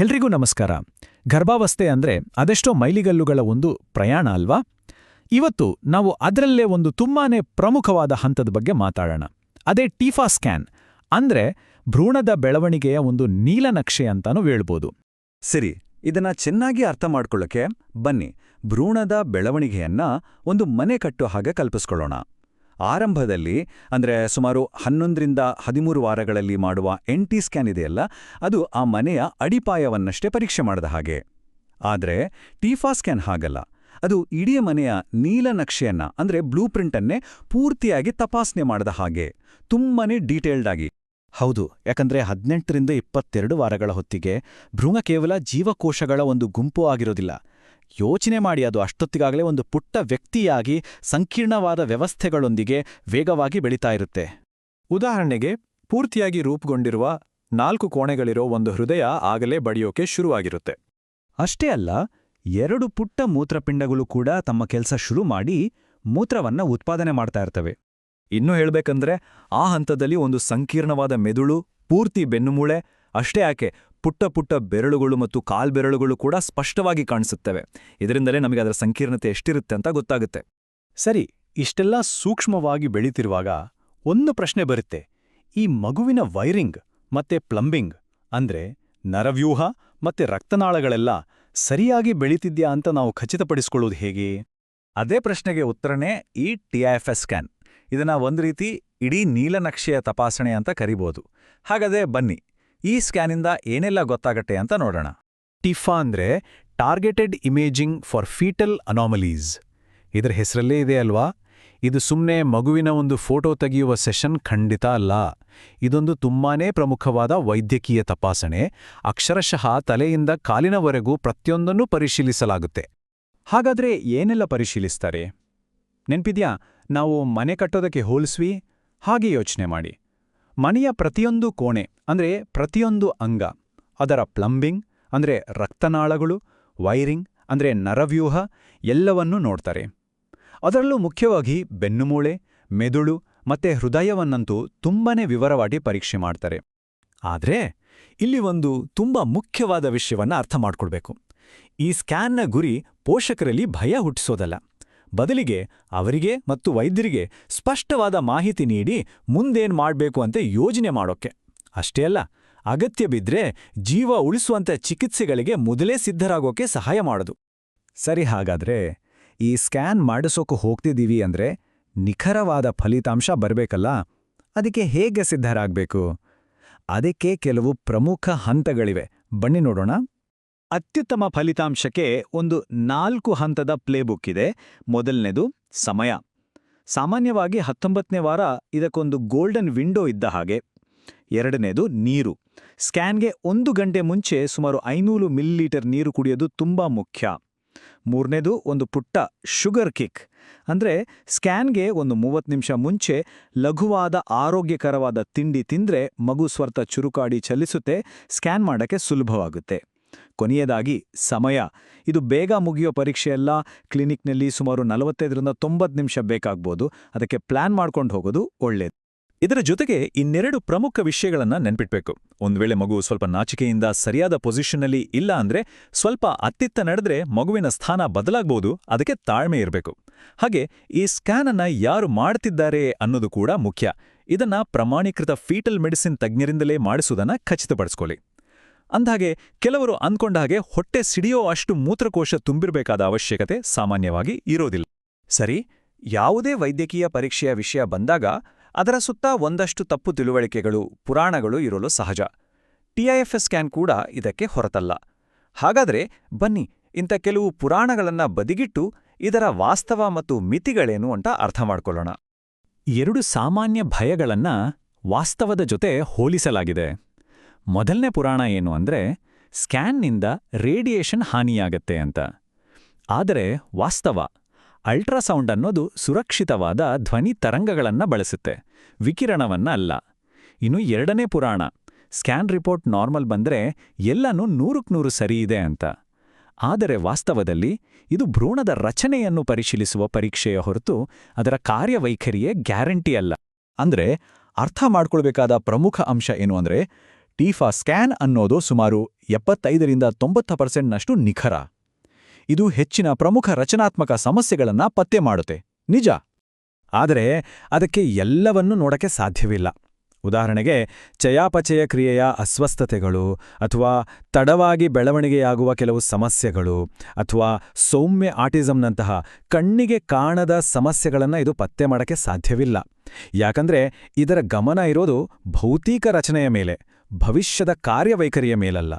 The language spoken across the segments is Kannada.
ಎಲ್ರಿಗೂ ನಮಸ್ಕಾರ. ಗರ್ಭಾವಸ್ಥೆ ಅಂದ್ರೆ ಅದೆಷ್ಟೋ ಮೈಲಿಗಲ್ಲುಗಳ ಒಂದು ಪ್ರಯಾಣ ಅಲ್ವಾ? ಇವತ್ತು ನಾವು ಅದರಲ್ಲೇ ಒಂದು ತುಂಬಾನೇ ಪ್ರಮುಖವಾದ ಹಂತದ ಬಗ್ಗೆ ಮಾತಾಡೋಣ. ಅದೇ ಟೀಫಾ ಸ್ಕ್ಯಾನ್. ಅಂದ್ರೆ ಭ್ರೂಣದ ಬೆಳವಣಿಗೆಯ ಒಂದು ನೀಲನಕ್ಷೆ ಅಂತಾನೂ ಹೇಳ್ಬೋದು. ಸರಿ, ಇದನ್ನ ಚೆನ್ನಾಗಿ ಅರ್ಥ ಮಾಡ್ಕೊಳ್ಳೋಕೆ ಬನ್ನಿ. ಭ್ರೂಣದ ಬೆಳವಣಿಗೆಯನ್ನ ಒಂದು ಮನೆ ಕಟ್ಟೋ ಹಾಗೆ ಕಲ್ಪಿಸ್ಕೊಳ್ಳೋಣ. ಆರಂಭದಲ್ಲಿ, ಅಂದ್ರೆ ಸುಮಾರು ಹನ್ನೊಂದರಿಂದ ಹದಿಮೂರು ವಾರಗಳಲ್ಲಿ ಮಾಡುವ ಎನ್ ಟಿ ಸ್ಕ್ಯಾನ್ ಇದೆಯಲ್ಲ, ಅದು ಆ ಮನೆಯ ಅಡಿಪಾಯವನ್ನಷ್ಟೇ ಪರೀಕ್ಷೆ ಮಾಡಿದ ಹಾಗೆ. ಆದರೆ ಟೀಫಾ ಸ್ಕ್ಯಾನ್ ಹಾಗಲ್ಲ. ಅದು ಇಡೀ ಮನೆಯ ನೀಲನಕ್ಷೆಯನ್ನ ಅಂದ್ರೆ ಬ್ಲೂ ಪ್ರಿಂಟನ್ನೇ ಪೂರ್ತಿಯಾಗಿ ತಪಾಸಣೆ ಮಾಡಿದ ಹಾಗೆ. ತುಂಬಾನೇ ಡೀಟೇಲ್ಡ್ ಆಗಿ. ಹೌದು, ಯಾಕಂದ್ರೆ ಹದಿನೆಂಟರಿಂದ ಇಪ್ಪತ್ತೆರಡು ವಾರಗಳ ಹೊತ್ತಿಗೆ ಭ್ರೂಣ ಕೇವಲ ಜೀವಕೋಶಗಳ ಒಂದು ಗುಂಪು ಆಗಿರೋದಿಲ್ಲ. ಯೋಚನೆ ಮಾಡಿ ಅದು ಅಷ್ಟೊತ್ತಿಗಾಗಲೇ ಒಂದು ಪುಟ್ಟ ವ್ಯಕ್ತಿಯಾಗಿ ಸಂಕೀರ್ಣವಾದ ವ್ಯವಸ್ಥೆಗಳೊಂದಿಗೆ ವೇಗವಾಗಿ ಬೆಳೀತಾ ಇರುತ್ತೆ. ಉದಾಹರಣೆಗೆ, ಪೂರ್ತಿಯಾಗಿ ರೂಪುಗೊಂಡಿರುವ ನಾಲ್ಕು ಕೋಣೆಗಳಿರೋ ಒಂದು ಹೃದಯ ಆಗಲೇ ಬಡಿಯೋಕೆ ಶುರುವಾಗಿರುತ್ತೆ. ಅಷ್ಟೇ ಅಲ್ಲ, ಎರಡು ಪುಟ್ಟ ಮೂತ್ರಪಿಂಡಗಳು ಕೂಡ ತಮ್ಮ ಕೆಲಸ ಶುರು ಮಾಡಿ ಮೂತ್ರವನ್ನ ಉತ್ಪಾದನೆ ಮಾಡ್ತಾ ಇರ್ತವೆ. ಇನ್ನೂ ಹೇಳಬೇಕಂದ್ರೆ, ಆ ಹಂತದಲ್ಲಿ ಒಂದು ಸಂಕೀರ್ಣವಾದ ಮೆದುಳು, ಪೂರ್ತಿ ಬೆನ್ನುಮೂಳೆ, ಅಷ್ಟೇ ಯಾಕೆ ಪುಟ್ಟ ಪುಟ್ಟ ಬೆರಳುಗಳು ಮತ್ತು ಕಾಲ್ಬೆರಳುಗಳು ಕೂಡ ಸ್ಪಷ್ಟವಾಗಿ ಕಾಣಿಸುತ್ತವೆ. ಇದರಿಂದಲೇ ನಮಗೆ ಅದರ ಸಂಕೀರ್ಣತೆ ಎಷ್ಟಿರುತ್ತೆ ಅಂತ ಗೊತ್ತಾಗುತ್ತೆ. ಸರಿ ಇಷ್ಟೆಲ್ಲ ಸೂಕ್ಷ್ಮವಾಗಿ ಬೆಳೀತಿರುವಾಗ ಒಂದು ಪ್ರಶ್ನೆ ಬರುತ್ತೆ. ಈ ಮಗುವಿನ ವೈರಿಂಗ್ ಮತ್ತೆ ಪ್ಲಂಬಿಂಗ್ ಅಂದ್ರೆ ನರವ್ಯೂಹ ಮತ್ತೆ ರಕ್ತನಾಳಗಳೆಲ್ಲ ಸರಿಯಾಗಿ ಬೆಳೀತಿದ್ಯಾ ಅಂತ ನಾವು ಖಚಿತಪಡಿಸ್ಕೊಳ್ಳೋದು ಹೇಗೆ? ಅದೇ ಪ್ರಶ್ನೆಗೆ ಉತ್ತರನೇ ಈ ಟಿಐಎಫ್ಎಸ್ ಸ್ಕ್ಯಾನ್. ಇದನ್ನ ಒಂದು ರೀತಿ ಇಡೀ ನೀಲನಕ್ಷೆಯ ತಪಾಸಣೆ ಅಂತ ಕರಿಬೋದು. ಹಾಗಾದರೆ ಬನ್ನಿ. ಈ ಸ್ಕ್ಯಾನಿಂದ ಏನೆಲ್ಲ ಗೊತ್ತಾಗತ್ತೆ ಅಂತ ನೋಡೋಣ. ಟಿಫಾ ಅಂದ್ರೆ targeted imaging for fetal anomalies. ಇದರ ಹೆಸರಲ್ಲೇ ಇದೆ ಅಲ್ವಾ? ಇದು ಸುಮ್ಮನೆ ಮಗುವಿನ ಒಂದು ಫೋಟೋ ತೆಗೆಯುವ ಸೆಷನ್ ಖಂಡಿತ ಅಲ್ಲ. ಇದೊಂದು ತುಂಬಾನೇ ಪ್ರಮುಖವಾದ ವೈದ್ಯಕೀಯ ತಪಾಸಣೆ. ಅಕ್ಷರಶಃ ತಲೆಯಿಂದ ಕಾಲಿನವರೆಗೂ ಪ್ರತಿಯೊಂದನ್ನು ಪರಿಶೀಲಿಸಲಾಗುತ್ತೆ. ಹಾಗಾದ್ರೆ ಏನೆಲ್ಲ ಪರಿಶೀಲಿಸ್ತಾರೆ? ನೆನ್ಪಿದ್ಯಾ? ನಾವು ಮನೆ ಕಟ್ಟೋದಕ್ಕೆ ಹೋಲಿಸ್ವಿ? ಹಾಗೆ ಯೋಚನೆ ಮಾಡಿ. ಮನೆಯ ಪ್ರತಿಯೊಂದು ಕೋಣೆ, ಅಂದ್ರೆ ಪ್ರತಿಯೊಂದು ಅಂಗ, ಅದರ ಪ್ಲಂಬಿಂಗ್, ಅಂದ್ರೆ ರಕ್ತನಾಳಗಳು, ವೈರಿಂಗ್, ಅಂದ್ರೆ ನರವ್ಯೂಹ, ಎಲ್ಲವನ್ನೂ ನೋಡ್ತಾರೆ. ಅದರಲ್ಲೂ ಮುಖ್ಯವಾಗಿ ಬೆನ್ನುಮೂಳೆ ಮೆದುಳು ಮತ್ತೆ ಹೃದಯವನ್ನಂತೂ ತುಂಬಾನೇ ವಿವರವಾಗಿ ಪರೀಕ್ಷೆ ಮಾಡ್ತಾರೆ. ಆದರೆ ಇಲ್ಲಿ ಒಂದು ತುಂಬಾ ಮುಖ್ಯವಾದ ವಿಷಯವನ್ನ ಅರ್ಥ ಮಾಡ್ಕೊಳ್ಬೇಕು ಈ ಸ್ಕ್ಯಾನ್ನ ಗುರಿ ಪೋಷಕರಲ್ಲಿ ಭಯ ಹುಟ್ಟಿಸೋದಲ್ಲ. ಬದಲಿಗೆ ಅವರಿಗೆ ಮತ್ತು ವೈದ್ಯರಿಗೆ ಸ್ಪಷ್ಟವಾದ ಮಾಹಿತಿ ನೀಡಿ ಮುಂದೇನ್ ಮಾಡಬೇಕು ಅಂತ ಯೋಜನೆ ಮಾಡೋಕ್ಕೆ. ಅಷ್ಟೇ ಅಲ್ಲ, ಅಗತ್ಯ ಬಿದ್ರೆ ಜೀವ ಉಳಿಸುವಂಥ ಚಿಕಿತ್ಸೆಗಳಿಗೆ ಮೊದಲೇ ಸಿದ್ಧರಾಗೋಕೆ ಸಹಾಯ ಮಾಡೋದು. ಸರಿ, ಹಾಗಾದ್ರೆ ಈ ಸ್ಕ್ಯಾನ್ ಮಾಡಿಸೋಕೆ ಹೋಗ್ತಿದ್ದೀವಿ ಅಂದ್ರೆ ನಿಖರವಾದ ಫಲಿತಾಂಶ ಬರಬೇಕಲ್ಲ? ಅದಕ್ಕೆ ಹೇಗೆ ಸಿದ್ಧರಾಗಬೇಕು? ಅದಕ್ಕೆ ಕೆಲವು ಪ್ರಮುಖ ಹಂತಗಳಿವೆ. ಬನ್ನಿ ನೋಡೋಣ. ಅತ್ಯುತ್ತಮ ಫಲಿತಾಂಶಕ್ಕೆ ಒಂದು ನಾಲ್ಕು ಹಂತದ ಪ್ಲೇಬುಕ್ ಇದೆ. ಮೊದಲನೇದು ಸಮಯ. ಸಾಮಾನ್ಯವಾಗಿ ಹತ್ತೊಂಬತ್ತನೇ ವಾರ ಇದಕ್ಕೊಂದು ಗೋಲ್ಡನ್ ವಿಂಡೋ ಇದ್ದ ಹಾಗೆ. ಎರಡನೇದು ನೀರು. ಸ್ಕ್ಯಾನ್ಗೆ ಒಂದು ಗಂಟೆ ಮುಂಚೆ ಸುಮಾರು ಐನೂರು ಮಿಲಿಲೀಟರ್ ನೀರು ಕುಡಿಯೋದು ತುಂಬಾ ಮುಖ್ಯ. ಮೂರನೇದು ಒಂದು ಪುಟ್ಟ ಶುಗರ್ ಕಿಕ್. ಅಂದ್ರೆ ಸ್ಕ್ಯಾನ್ಗೆ ಒಂದು ಮೂವತ್ತು ನಿಮಿಷ ಮುಂಚೆ ಲಘುವಾದ ಆರೋಗ್ಯಕರವಾದ ತಿಂಡಿ ತಿಂದ್ರೆ ಮಗು ಸ್ವರ್ಥ ಚುರುಕಾಡಿ ಚಲಿಸುತ್ತೆ, ಸ್ಕ್ಯಾನ್ ಮಾಡಕ್ಕೆ ಸುಲಭವಾಗುತ್ತೆ. ಕೊನೆಯದಾಗಿ ಸಮಯ. ಇದು ಬೇಗ ಮುಗಿಯೋ ಪರೀಕ್ಷೆಯೆಲ್ಲ, ಕ್ಲಿನಿಕ್ನಲ್ಲಿ ಸುಮಾರು ನಲವತ್ತೈದರಿಂದ ತೊಂಬತ್ತು ನಿಮಿಷ ಬೇಕಾಗ್ಬೋದು. ಅದಕ್ಕೆ ಪ್ಲಾನ್ ಮಾಡ್ಕೊಂಡು ಹೋಗೋದು ಒಳ್ಳೇದು. ಇದರ ಜೊತೆಗೆ ಇನ್ನೆರಡು ಪ್ರಮುಖ ವಿಷಯಗಳನ್ನು ನೆನ್ಪಿಟ್ಬೇಕು. ಒಂದ್ ವೇಳೆ ಮಗು ಸ್ವಲ್ಪ ನಾಚಿಕೆಯಿಂದ ಸರಿಯಾದ ಪೊಸಿಷನ್ನಲ್ಲಿ ಇಲ್ಲ ಅಂದ್ರೆ ಸ್ವಲ್ಪ ಅತ್ತಿತ್ತ ನಡೆದ್ರೆ ಮಗುವಿನ ಸ್ಥಾನ ಬದಲಾಗ್ಬೋದು, ಅದಕ್ಕೆ ತಾಳ್ಮೆ ಇರಬೇಕು. ಹಾಗೆ ಈ ಸ್ಕ್ಯಾನ್ ಯಾರು ಮಾಡ್ತಿದ್ದಾರೆ ಅನ್ನೋದು ಕೂಡ ಮುಖ್ಯ. ಇದನ್ನ ಪ್ರಮಾಣೀಕೃತ ಫೀಟಲ್ ಮೆಡಿಸಿನ್ ತಜ್ಞರಿಂದಲೇ ಮಾಡಿಸುವುದನ್ನ ಖಚಿತಪಡಿಸ್ಕೊಳ್ಳಿ. ಅಂದ್ಹಾಗೆ ಕೆಲವರು ಅಂದ್ಕೊಂಡ ಹಾಗೆ ಹೊಟ್ಟೆ ಸಿಡಿಯೋ ಅಷ್ಟು ಮೂತ್ರಕೋಶ ತುಂಬಿರಬೇಕಾದ ಅವಶ್ಯಕತೆ ಸಾಮಾನ್ಯವಾಗಿ ಇರೋದಿಲ್ಲ. ಸರಿ, ಯಾವುದೇ ವೈದ್ಯಕೀಯ ಪರೀಕ್ಷೆಯ ವಿಷಯ ಬಂದಾಗ ಅದರ ಸುತ್ತ ಒಂದಷ್ಟು ತಪ್ಪು ತಿಳುವಳಿಕೆಗಳು, ಪುರಾಣಗಳು ಇರಲು ಸಹಜ. ಟಿಐಎಫ್ಎಸ್ ಸ್ಕ್ಯಾನ್ ಕೂಡ ಇದಕ್ಕೆ ಹೊರತಲ್ಲ. ಹಾಗಾದ್ರೆ ಬನ್ನಿ, ಇಂಥ ಕೆಲವು ಪುರಾಣಗಳನ್ನ ಬದಿಗಿಟ್ಟು ಇದರ ವಾಸ್ತವ ಮತ್ತು ಮಿತಿಗಳೇನು ಅಂತ ಅರ್ಥ ಮಾಡ್ಕೊಳ್ಳೋಣ. ಎರಡು ಸಾಮಾನ್ಯ ಭಯಗಳನ್ನ ವಾಸ್ತವದ ಜೊತೆ ಹೋಲಿಸಲಾಗಿದೆ. ಮೊದಲನೇ ಪುರಾಣ ಏನು ಅಂದ್ರೆ ಸ್ಕ್ಯಾನ್ನಿಂದ ರೇಡಿಯೇಷನ್ ಹಾನಿಯಾಗತ್ತೆ ಅಂತ. ಆದರೆ ವಾಸ್ತವ, ಅಲ್ಟ್ರಾಸೌಂಡ್ ಅನ್ನೋದು ಸುರಕ್ಷಿತವಾದ ಧ್ವನಿ ತರಂಗಗಳನ್ನು ಬಳಸುತ್ತೆ, ವಿಕಿರಣವನ್ನ ಅಲ್ಲ. ಇನ್ನು ಎರಡನೇ ಪುರಾಣ, ಸ್ಕ್ಯಾನ್ ರಿಪೋರ್ಟ್ ನಾರ್ಮಲ್ ಬಂದ್ರೆ ಎಲ್ಲನೂ ನೂರಕ್ಕೆ ನೂರು ಸರಿಯಿದೆ ಅಂತ. ಆದರೆ ವಾಸ್ತವದಲ್ಲಿ ಇದು ಭ್ರೂಣದ ರಚನೆಯನ್ನು ಪರಿಶೀಲಿಸುವ ಪರೀಕ್ಷೆಯ ಹೊರತು ಅದರ ಕಾರ್ಯವೈಖರಿಯೇ ಗ್ಯಾರಂಟಿ ಅಲ್ಲ. ಅಂದ್ರೆ ಅರ್ಥ ಮಾಡ್ಕೊಳ್ಬೇಕಾದ ಪ್ರಮುಖ ಅಂಶ ಏನು ಅಂದ್ರೆ ಟೀಫಾ ಸ್ಕ್ಯಾನ್ ಅನ್ನೋದು ಸುಮಾರು ಎಪ್ಪತ್ತೈದರಿಂದ ತೊಂಬತ್ತು ಪರ್ಸೆಂಟ್ನಷ್ಟು ನಿಖರ. ಇದು ಹೆಚ್ಚಿನ ಪ್ರಮುಖ ರಚನಾತ್ಮಕ ಸಮಸ್ಯೆಗಳನ್ನ ಪತ್ತೆ ಮಾಡುತ್ತೆ. ನಿಜ? ಆದರೆ ಅದಕ್ಕೆ ಎಲ್ಲವನ್ನೂ ನೋಡಕ್ಕೆ ಸಾಧ್ಯವಿಲ್ಲ. ಉದಾಹರಣೆಗೆ, ಚಯಾಪಚಯ ಕ್ರಿಯೆಯ ಅಸ್ವಸ್ಥತೆಗಳು ಅಥವಾ ತಡವಾಗಿ ಬೆಳವಣಿಗೆಯಾಗುವ ಕೆಲವು ಸಮಸ್ಯೆಗಳು ಅಥವಾ ಸೌಮ್ಯ ಆಟಿಸಂನಂತಹ ಕಣ್ಣಿಗೆ ಕಾಣದ ಸಮಸ್ಯೆಗಳನ್ನು ಇದು ಪತ್ತೆ ಮಾಡಕ್ಕೆ ಸಾಧ್ಯವಿಲ್ಲ. ಯಾಕಂದ್ರೆ ಇದರ ಗಮನ ಇರೋದು ಭೌತಿಕ ರಚನೆಯ ಮೇಲೆ. ಭವಿಷ್ಯದ ಕಾರ್ಯವೈಖರಿಯ ಮೇಲಲ್ಲ.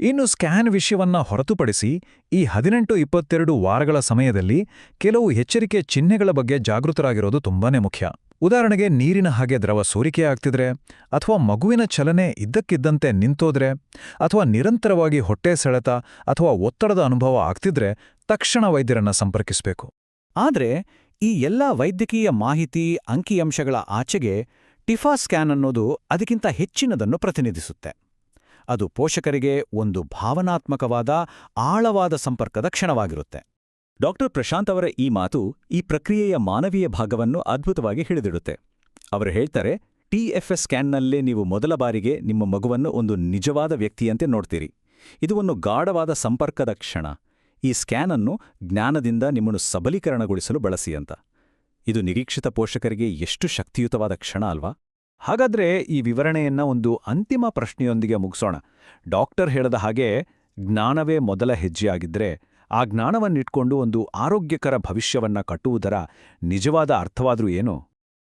ಇನ್ನು ಸ್ಕ್ಯಾನ್ ವಿಷಯವನ್ನ ಹೊರತುಪಡಿಸಿ ಈ ಹದಿನೆಂಟು ಇಪ್ಪತ್ತೆರಡು ವಾರಗಳ ಸಮಯದಲ್ಲಿ ಕೆಲವು ಎಚ್ಚರಿಕೆ ಚಿಹ್ನೆಗಳ ಬಗ್ಗೆ ಜಾಗೃತರಾಗಿರೋದು ತುಂಬಾನೇ ಮುಖ್ಯ. ಉದಾಹರಣೆಗೆ ನೀರಿನ ಹಾಗೆ ದ್ರವ ಸೋರಿಕೆ ಆಗ್ತಿದ್ರೆ, ಅಥವಾ ಮಗುವಿನ ಚಲನೆ ಇದ್ದಕ್ಕಿದ್ದಂತೆ ನಿಂತೋದ್ರೆ, ಅಥವಾ ನಿರಂತರವಾಗಿ ಹೊಟ್ಟೆ ಸೆಳೆತ ಅಥವಾ ಒತ್ತಡದ ಅನುಭವ ಆಗ್ತಿದ್ರೆ ತಕ್ಷಣ ವೈದ್ಯರನ್ನ ಸಂಪರ್ಕಿಸಬೇಕು. ಆದ್ರೆ ಈ ಎಲ್ಲ ವೈದ್ಯಕೀಯ ಮಾಹಿತಿ, ಅಂಕಿಅಂಶಗಳ ಆಚೆಗೆ ಟಿಫಾ ಸ್ಕ್ಯಾನ್ ಅನ್ನೋದು ಅದಕ್ಕಿಂತ ಹೆಚ್ಚಿನದನ್ನು ಪ್ರತಿನಿಧಿಸುತ್ತೆ. ಅದು ಪೋಷಕರಿಗೆ ಒಂದು ಭಾವನಾತ್ಮಕವಾದ, ಆಳವಾದ ಸಂಪರ್ಕದ ಕ್ಷಣವಾಗಿರುತ್ತೆ. ಡಾಕ್ಟರ್ ಪ್ರಶಾಂತ್ ಅವರ ಈ ಮಾತು ಈ ಪ್ರಕ್ರಿಯೆಯ ಮಾನವೀಯ ಭಾಗವನ್ನು ಅದ್ಭುತವಾಗಿ ಹಿಡಿದಿಡುತ್ತೆ. ಅವರು ಹೇಳ್ತಾರೆ ಟಿಎಫ್ಎಸ್ ಸ್ಕ್ಯಾನ್ನಲ್ಲೇ ನೀವು ಮೊದಲ ಬಾರಿಗೆ ನಿಮ್ಮ ಮಗುವನ್ನು ಒಂದು ನಿಜವಾದ ವ್ಯಕ್ತಿಯಂತೆ ನೋಡ್ತೀರಿ. ಇದು ಒಂದು ಗಾಢವಾದ ಸಂಪರ್ಕದ ಕ್ಷಣ. ಈ ಸ್ಕ್ಯಾನ್ ಅನ್ನು ಜ್ಞಾನದಿಂದ ನಿಮ್ಮನ್ನು ಸಬಲೀಕರಣಗೊಳಿಸಲು ಬಳಸಿ ಅಂತ. ಇದು ನಿರೀಕ್ಷಿತ ಪೋಷಕರಿಗೆ ಎಷ್ಟು ಶಕ್ತಿಯುತವಾದ ಕ್ಷಣ ಅಲ್ವಾ? ಹಾಗಾದ್ರೆ ಈ ವಿವರಣೆಯನ್ನ ಒಂದು ಅಂತಿಮ ಪ್ರಶ್ನೆಯೊಂದಿಗೆ ಮುಗಿಸೋಣ. ಡಾಕ್ಟರ್ ಹೇಳದ ಹಾಗೆ ಜ್ಞಾನವೇ ಮೊದಲ ಹೆಜ್ಜೆಯಾಗಿದ್ರೆ ಆ ಜ್ಞಾನವನ್ನಿಟ್ಕೊಂಡು ಒಂದು ಆರೋಗ್ಯಕರ ಭವಿಷ್ಯವನ್ನ ಕಟ್ಟುವುದರ ನಿಜವಾದ ಅರ್ಥವಾದ್ರೂ ಏನು?